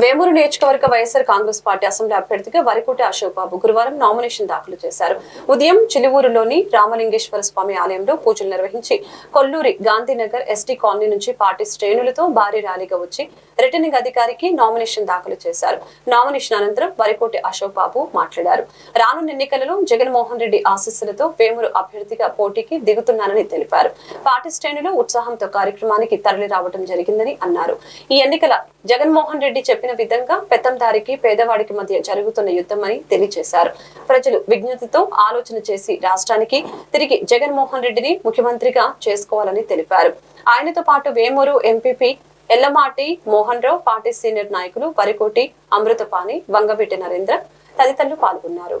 వేమూరు నియోజకవర్గ YSR Congress party assembly అభ్యర్థిగా వరికోటి అశోక్ బాబు గురువారం నామినేషన్ దాఖలు చేశారు. ఉదయం చిలువూరులోని రామలింగేశ్వర స్వామి ఆలయంలో పూజలు నిర్వహించి కొల్లూరి గాంధీనగర్ ఎస్టీ కాలనీ నుంచి పార్టీ శ్రేణులతో భారీ ర్యాలీగా వచ్చి రిటర్నింగ్ అధికారికి నామినేషన్ దాఖలు చేశారు. నామినేషన్ అనంతరం వరికోటి అశోక్ బాబు మాట్లాడారు. రానున్న ఎన్నికలలో జగన్మోహన్ రెడ్డి ఆశీస్సులతో వేమూరు అభ్యర్థిగా పోటీకి దిగుతున్నానని తెలిపారు. పార్టీ శ్రేణులు ఉత్సాహంతో కార్యక్రమానికి తరలి రావడం జరిగిందని అన్నారు. ఈ ఎన్నికల జగన్మోహన్ రెడ్డి చెప్పిన విధంగా పెత్తందారికి పేదవాడికి మధ్య జరుగుతున్న యుద్ధమని తెలియజేశారు. ప్రజలు విజ్ఞతతో ఆలోచన చేసి రాష్ట్రానికి తిరిగి జగన్మోహన్ రెడ్డిని ముఖ్యమంత్రిగా చేసుకోవాలని తెలిపారు. ఆయనతో పాటు Vemuru MPP Ellamati Mohan Rao party senior నాయకులు వరికోటి అమృతపాణి వంగవీటి నరేంద్ర తదితరులు పాల్గొన్నారు.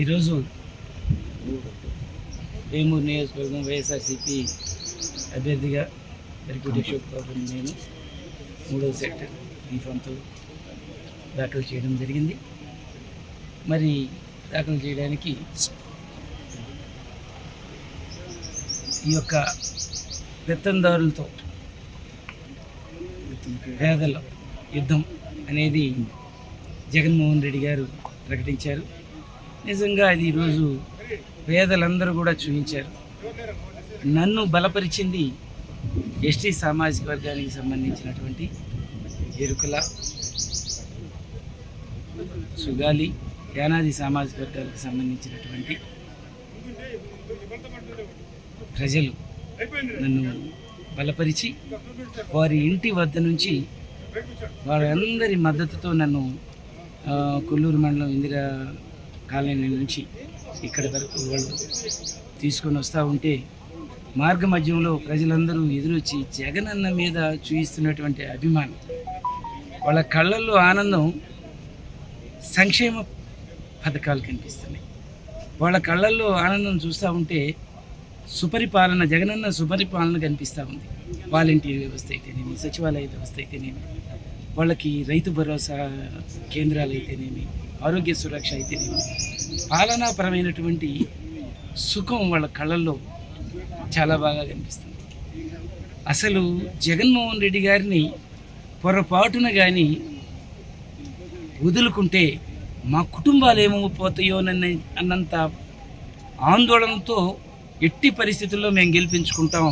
ఈరోజు వేమూరు నియోజకవర్గం వైఎస్ఆర్సీపీ అభ్యర్థిగా దరిపూటి అశోక్ బాబు నేను. మూడవ సెక్టర్ బీఫామ్తో దాఖలు చేయడం జరిగింది. మరి దాఖలు చేయడానికి ఈ యొక్క పెత్తందారులతో పేదల యుద్ధం అనేది జగన్మోహన్ రెడ్డి గారు ప్రకటించారు. నిజంగా అది ఈరోజు పేదలందరూ కూడా చూపించారు. నన్ను బలపరిచింది ఎస్టీ సామాజిక వర్గానికి సంబంధించినటువంటి ఎరుకల సుగాలి యానాది సామాజిక వర్గాలకు సంబంధించినటువంటి ప్రజలు నన్ను బలపరిచి వారి ఇంటి వద్ద నుంచి వారందరి మద్దతుతో నన్ను కొల్లూరు మండలం ఇందిరా కాలనీ నుంచి ఇక్కడి వరకు వాళ్ళు తీసుకొని వస్తూ ఉంటే మార్గ మధ్యంలో ప్రజలందరూ ఎదురొచ్చి జగనన్న మీద చూపిస్తున్నటువంటి అభిమానం. వాళ్ళ కళ్ళల్లో ఆనందం సంక్షేమ పథకాలు కనిపిస్తున్నాయి. వాళ్ళ కళ్ళల్లో ఆనందం చూస్తూ ఉంటే సుపరిపాలన జగనన్న సుపరిపాలన కనిపిస్తూ ఉంది. వాలంటీర్ వ్యవస్థ అయితేనేమి సచివాలయ వ్యవస్థ అయితేనేమి వాళ్ళకి రైతు భరోసా కేంద్రాలు అయితేనేమి ఆరోగ్య సురక్ష అయితేనేమి పాలనాపరమైనటువంటి సుఖం వాళ్ళ కళ్ళల్లో చాలా బాగా కనిపిస్తుంది. అసలు జగన్మోహన్ రెడ్డి గారిని పొరపాటున కానీ వదులుకుంటే మా కుటుంబాలు ఏమైపోతాయోనన్న అన్నంత ఆందోళనతో ఎట్టి పరిస్థితుల్లో మేము గెలిపించుకుంటాం.